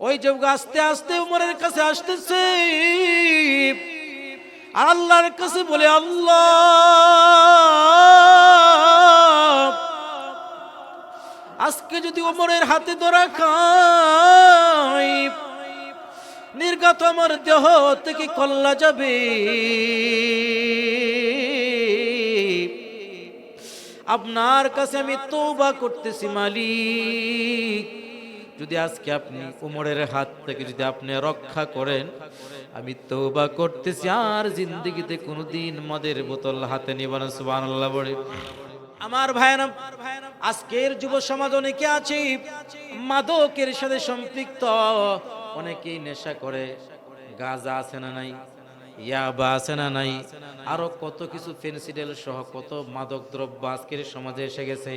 ওই যুগ আস্তে আস্তে উমরের কাছে আসতেছে। আর আল্লাহর কাছে বলে, আল্লাহ, আজকে যদি ওমরের হাতে ধরা খাই, নির্গত আমার দেহ থেকে কল্লা যাবে। আপনার কাছে আমি তৌবা করতেছি, মালিক। যদি আজকে আপনি উমরের হাত থেকে যদি আপনি রক্ষা করেন, আমি তৌবা করতেছি, আর জিন্দগিতে কোনোদিন মদের বোতল হাতে নিব না, সুবহানাল্লাহ বলে। আমার ভাইয়েরা, আজকের যুব সমাজ অনেকে আছে, মাদকের সাথে সম্পৃক্ত, অনেকেই নেশা করে, গাঁজা আছে না নাই? আছে না নাই? আরও কত কিছু ফেন্সিডেল সহ কত মাদক দ্রব্য আজকের সমাজে এসে গেছে।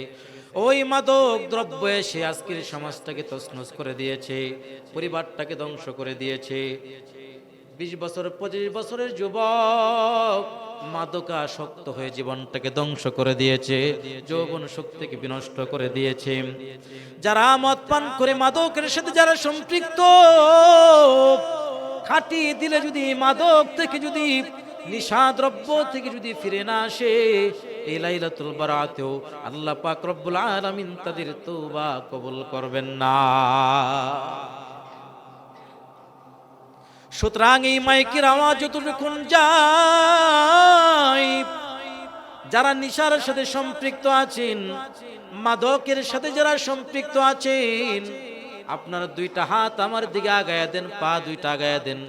ওই মাদক দ্রব্য এসে আজকের সমাজটাকে তছনছ করে দিয়েছে, পরিবারটাকে ধ্বংস করে দিয়েছে। বিশ বছর, পঁচিশ বছরের যুবক মাদকা শক্ত হয়ে জীবনটাকে ধ্বংস করে দিয়েছে, যৌবন শক্তিকে বিনষ্ট করে দিয়েছে। যারা মদ পান করে মাদকের সাথে যারা সম্পৃক্ত খাটিয়ে দিলে যদি মাদক থেকে যদি নিশাদ্রব্য থেকে যদি ফিরে না আসে, এই লাইলাতুল বারাতেও আল্লাহ পাক রব্বুল আলামিন তাদের তওবা কবুল করবেন না। সুতরাং এই মাইকের আওয়াজ যতটুকুন যায়, যারা নিশার সাথে সম্পৃক্ত আছেন, মাদকের সাথে যারা সম্পৃক্ত আছেন আপনার দুইটা হাত আমার দিকে আগায়া দেন, পা দুইটা আগায়া দেন।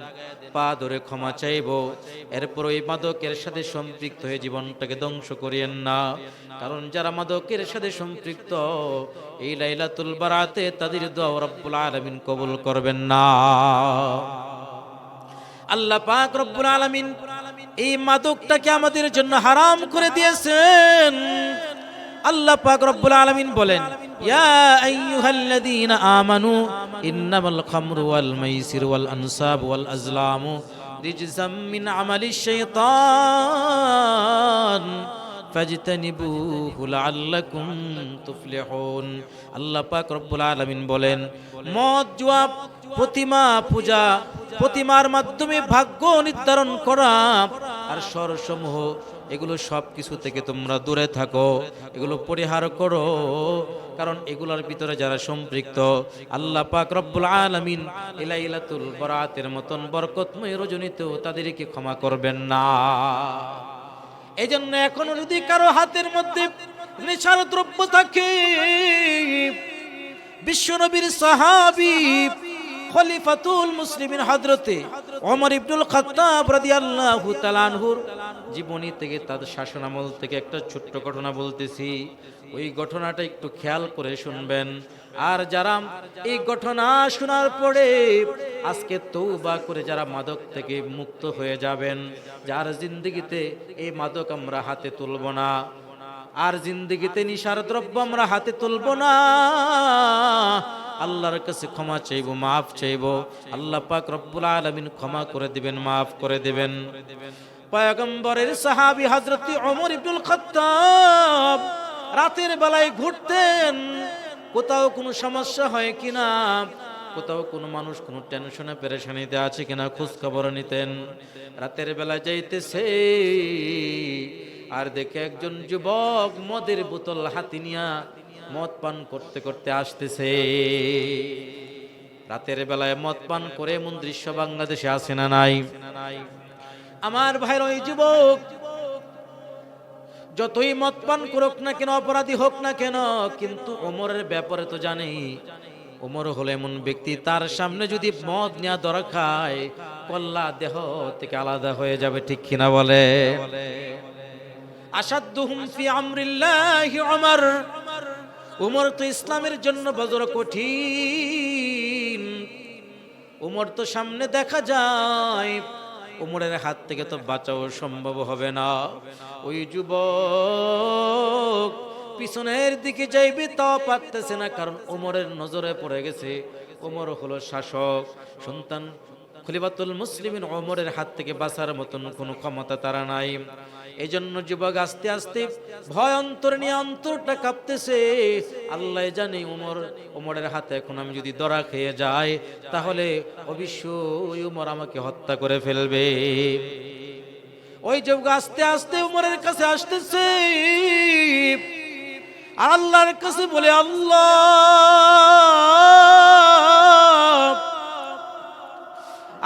পা ধরে ক্ষমা চাইব। এরপর ওই মাদকের সাথে সম্পৃক্ত হয়ে জীবনটাকে ধ্বংস করিয়েন না। কারণ যারা মাদকের সাথে সম্পৃক্ত, এই লাইলাতুল বারাতে তাদের দোয়া রব্বুল আলামিন কবুল করবেন না। আল্লাহ পাক রব্বুল আলামিন এই মাদকটাকে আমাদের জন্য হারাম করে দিয়েছেন। আল্লাহ পাক রব্বুল আলামিন বলেন, ইয়া আইয়ুহাল্লাযীনা আমানু, ইন্নামাল খামরু ওয়াল মাইসির ওয়াল আনসাব ওয়াল আজলামু রিজজাম মিন আমালিশ শাইতান বলেন, মদ জুয়া প্রতিমা পূজা, প্রতিমার মাধ্যমে ভাগ্য নির্ধারণ করা, আর স্বরসমূহ এগুলো সব কিছু থেকে তোমরা দূরে থাকো, এগুলো পরিহার করো। কারণ এগুলোর ভিতরে যারা সম্পৃক্ত, আল্লাহ পাক রব্বুল আলামিন ইলাইলাতুল বরাতের মতন বরকতময় রজনীতেও তাদেরকে ক্ষমা করবেন না। এই জন্য এখনও যদি কারও হাতের মধ্যে নেশার দ্রব্য থাকে, বিশ্বনবীর সাহাবি খলিফাতুল মুসলিমিন হযরতে ওমর ইবনুল খাত্তাব রাদিয়াল্লাহু তাআলা আনহুর। জীবনী থেকে তাদের শাসনামল থেকে একটা ছোট্ট ঘটনা বলতেছি। ওই ঘটনাটা একটু খেয়াল করে শুনবেন। আর যারা এই ঘটনা শোনার পরে আজকে তৌবা করে যারা মাদক থেকে মুক্ত হয়ে যাবেন, যার জিন্দগিতে এই মাদক আমরা হাতে তুলব না। আর জিন্দগিতে নিশার দ্রব্য আমরা হাতে তুলব না। আল্লাহর কাছে ক্ষমা চাইব, মাফ চাইব। আল্লাহ পাক রব্বুল আলামিন ক্ষমা করে দিবেন, মাফ করে দিবেন। পয়গম্বরের সাহাবী হযরত ওমর ইবনুল খাত্তাব রাতের বেলায় ঘুরতেন। কোথাও কোনো সমস্যা হয় কিনা? কোথাও কোনো মানুষ কোনো টেনশনে পেরেশানিতে আছে কিনা? খোঁজ খবর নিতেন। রাতের বেলা যাইতেছে। আর দেখে একজন যুবক মদের বোতল হাতি নিয়া মদ পান করতে করতে আসতেছে। রাতের বেলায় মদ পান করে এমন দৃশ্য বাংলাদেশে আসে না নাই? আমার ভাইয়ের ওই যুবক, যতই মদ পান করুক না কেন, অপরাধী হোক না কেন, কিন্তু ওমরের ব্যাপারে তো জানি। ওমর হলো এমন ব্যক্তি, তার সামনে যদি মদ নেওয়া দরা খায়, কল্লা দেহ থেকে আলাদা হয়ে যাবে, ঠিক কিনা বলে? আসাদুহুম ফি আমরিল্লাহি ওমর। উমর তো ইসলামের জন্য বজর কঠিন। উমর তো সামনে দেখা যায়, উমরের হাত থেকে তো বাঁচাও সম্ভব হবে না। ওই যুবক পিছনের দিকে যাইবে তাও পারতেছে না, কারণ উমরের নজরে পড়ে গেছে। উমর হলো শাসক, সন্তান। খলিফাতুল মুসলিমিন ওমরের হাত থেকে বাঁচার মতন কোনো ক্ষমতা তারা নাই। এই জন্য যুবক আস্তে আস্তে ভয় অন্তর নিয়ে অন্তরটা কাঁপতেছে। আল্লাহ জানে উমর, উমরের হাতে এখন আমি যদি দরা খেয়ে যাই, তাহলে অবশ্যই উমর আমাকে হত্যা করে ফেলবে। ওই যুবক আস্তে আস্তে উমরের কাছে আসতেছে। আল্লাহর কাছে বলে, আল্লাহ,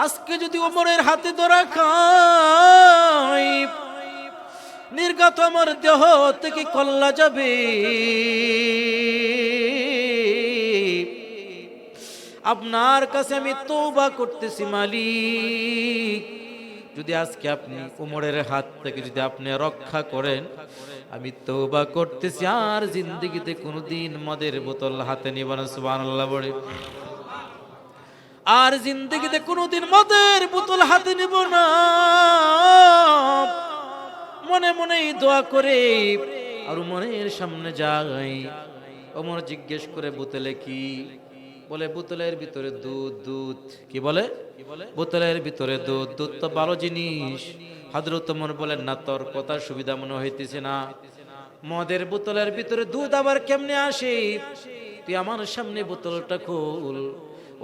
আজকে যদি ওমরের হাতে ধরা খাই নির্গত আমার দেহ থেকে কল্লা যাবে। আপনার কাছে আমি তৌবা করতেছি, মালিক। যদি আজকে আপনি উমরের হাত থেকে যদি আপনি রক্ষা করেন, আমি তৌবা করতেছি, আর জিন্দগিতে কোনোদিন মদের বোতল হাতে নিব না, সুবহানাল্লাহ বলে। আর জিন্দগিতে কোনোদিন মদের বোতল হাতে নিব না। মনে মনে দোয়া করে আর মনের সামনে যাই। ওমর জিজ্ঞেস করে, বোতলে কি? বলে, বোতলের ভিতরে দুধ দুধ। কি বলে? বোতলের ভিতরে দুধ দুধ তো ভালো জিনিস। হজরত ওমর বলেন, না তোর কথা সুবিধা মনে হইতেছে না। মদের বোতলের ভিতরে দুধ আবার কেমনে আসে? তুই আমার সামনে বোতলটা খোল।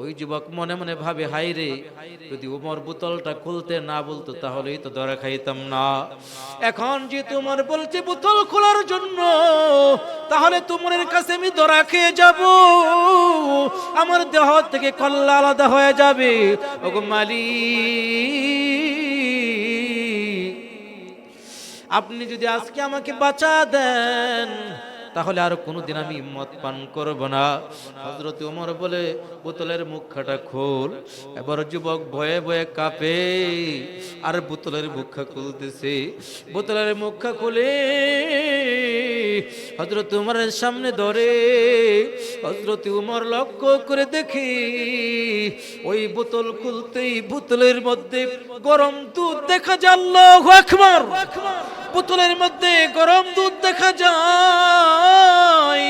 ওই যুবক মনে মনে ভাবে হাই রে, যদি উমর বোতলটা খুলতে না বলতো, তাহলেই তো ধরা খাইতাম না। এখন যে তোমার বলছে বোতল খোলার জন্য, তাহলে তোমার কাছে আমি ধরা খেয়ে যাব। আমার দেহ থেকে কল্লা আলাদা হয়ে যাবে। ওগো মালিক, আপনি যদি আজকে আমাকে বাঁচা দেন তাহলে আর কোনোদিন আমি মদ পান করব না। হজরত ওমর বলে, বোতলের মুখাটা খোল। এবার যুবক ভয়ে ভয়ে কাঁপে, আর বোতলের মুখা খুলতেছে। বোতলের মুখা খুলে হজরত উমরের সামনে ধরে। হজরত উমর লক্ষ্য করে দেখি, ওই বোতল খুলতেই বোতলের মধ্যে গরম দুধ দেখা আল্লাহু আকবার। বোতলের মধ্যে গরম দুধ দেখা যায়।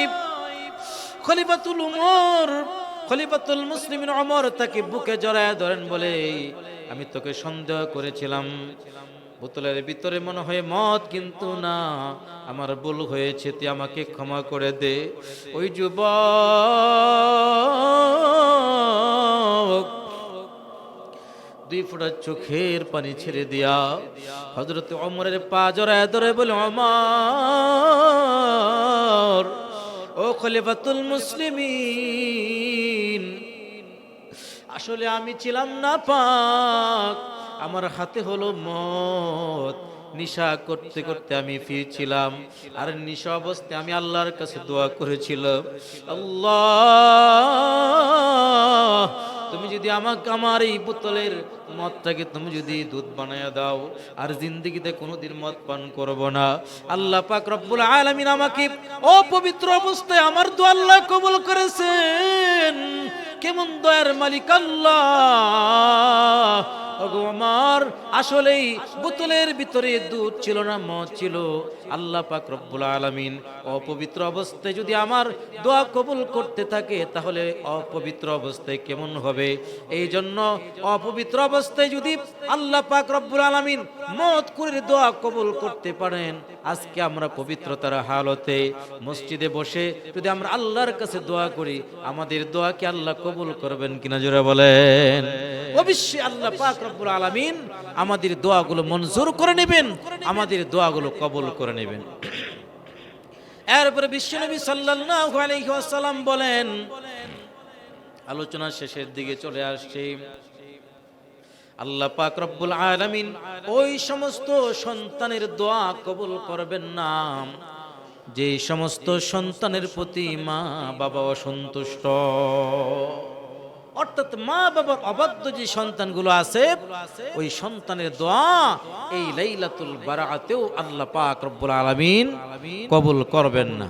খলিফাতুল উমর, খলিফাতুল মুসলিমিন অমর তাকে বুকে জড়ায় ধরেন বলে, আমি তোকে সন্দেহ করেছিলাম। বোতলের ভিতরে মনে হয় মদ কিন্তু না, আমার ভুল হয়েছে, তুই আমাকে ক্ষমা করে দে। ওই যুবক দুই ফোঁটা চোখের পানি ছেড়ে দিয়া হজরত অমরের পা জড়ায় ধরে বলে অমর ও খলিফাতুল মুসলিমিন, আসলে আমি ছিলাম না পাক, আমার হাতে হলো মদ। নিশা করতে করতে আমি ফিরছিলাম, আর নিশা অবস্থায় আমি আল্লাহর কাছে দোয়া করেছিলাম, আল্লাহ যদি আমাকে আমার এই বোতলের মদটাকে তুমি যদি দুধ বানায় দাও, আর জিন্দগিতে কোনোদিন মদ পান করব না। আল্লাহ পাক রব্বুল আলামিন আমাকে অপবিত্র অবস্থায় আমার দু আল্লাহ কবুল করেছেন। কেমন দয়ার মালিক আল্লাহ। আমার, আসলেই বোতলের ভিতরে দুধ ছিল না, মদ ছিল। আল্লাহ পাক রব্বুল আলামিন অপবিত্র অবস্থায় যদি আমার দোয়া কবুল করতে থাকে, তাহলে অপবিত্র অবস্থায় কেমন হবে? এই জন্য অপবিত্র অবস্থায় যদি আল্লাহ পাক রব্বুল আলামিন মদ করে দোয়া কবুল করতে পারেন আজকে আমরা পবিত্রতার হালতে মসজিদে বসে যদি আমরা আল্লাহর কাছে দোয়া করি, আমাদের দোয়াকে আল্লাহ কবুল করবেন কিনা জোরে বলেন? অবশ্যই আল্লাহ পাক রব্বুল আলামিন আমাদের দোয়াগুলো মঞ্জুর করে নেবেন, আমাদের দোয়াগুলো কবুল করে নেবেন। এরপরে বিশ্বনবী সাল্লাল্লাহু আলাইহি ওয়াসাল্লাম বলেন, আলোচনা শেষের দিকে চলে আসছে। আল্লাহ পাক রব্বুল আলামিন ওই সমস্ত সন্তানের দোয়া কবুল করবেন না। যে সমস্ত সন্তানের প্রতি মা বাবা অসন্তুষ্ট। অর্থাৎ মা বাবার অবাধ্য যে সন্তানগুলো আছে, ওই সন্তানের দোয়া এই লাইলাতুল বারাতেও আল্লাহ পাক রব্বুল আলামিন কবুল করবেন না।